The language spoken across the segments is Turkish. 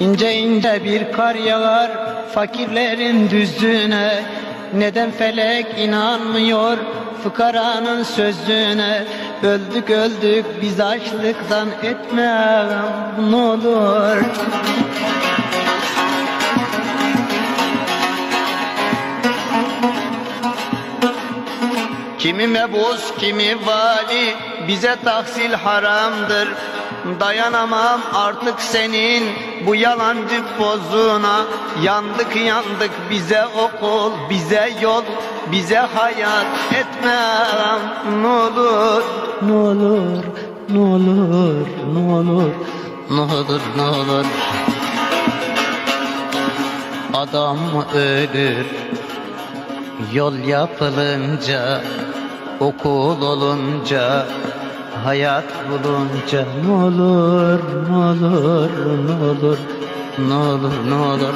İnce ince bir kar yağar fakirlerin düzüne. Neden felek inanmıyor fıkaranın sözüne? Öldük öldük biz açlıktan etme ne olur Kimi mebus, kimi vali, bize tahsil haramdır. Dayanamam artık senin bu yalancı pozuna. Yandık yandık bize okul, bize yol, bize hayat etmem. Ne olur, ne olur, ne olur, ne olur, ne olur, ne olur. Adam ölür, Yol yapılınca, okul olunca, hayat bulunca ne olur, ne olur, ne olur, ne olur, ne olur.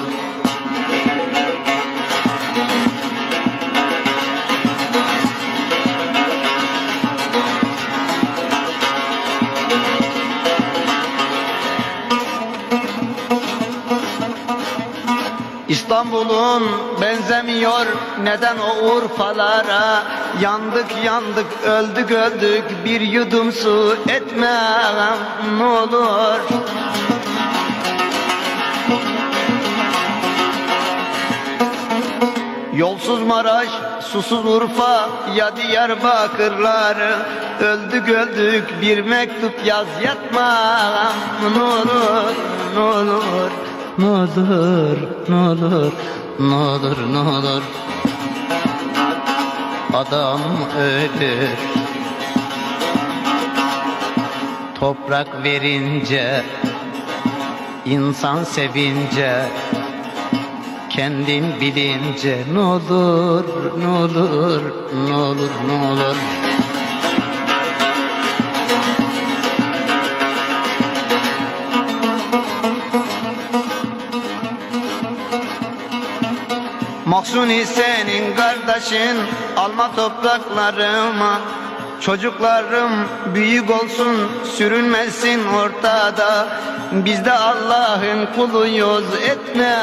İstanbul'un benzemiyor neden o Urfalara? Yandık yandık öldük öldük bir yudum su etme ne olur. Yolsuz Maraş, susuz Urfa ya Diyarbakırlar? Öldük öldük bir mektup yaz yatma Ne olur, ne olur, ne olur, ne olur Adam ölür. Toprak verince insan sevince Kendin bilince ne olur, ne olur, ne olur, ne olur Maksuni senin kardeşin. Alma topraklarıma. Çocuklarım büyük olsun sürünmesin ortada. Biz de Allah'ın kuluyuz etme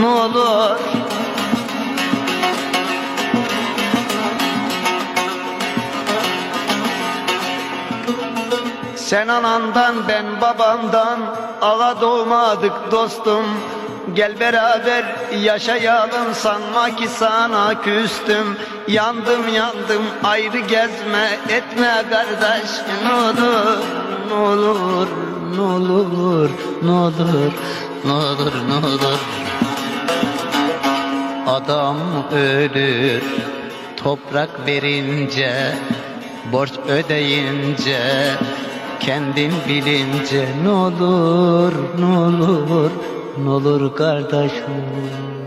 ne olur. Sen anandan ben babamdan Ağa doğmadık dostum Gel beraber yaşayalım sanma ki sana küstüm. Yandım yandım ayrı gezme etme kardeş. Ne olur ne olur ne olur ne olur ne olur ne olur. Adam ölür toprak verince Borç ödeyince kendin bilince. Ne olur ne olur ne olur kardeşim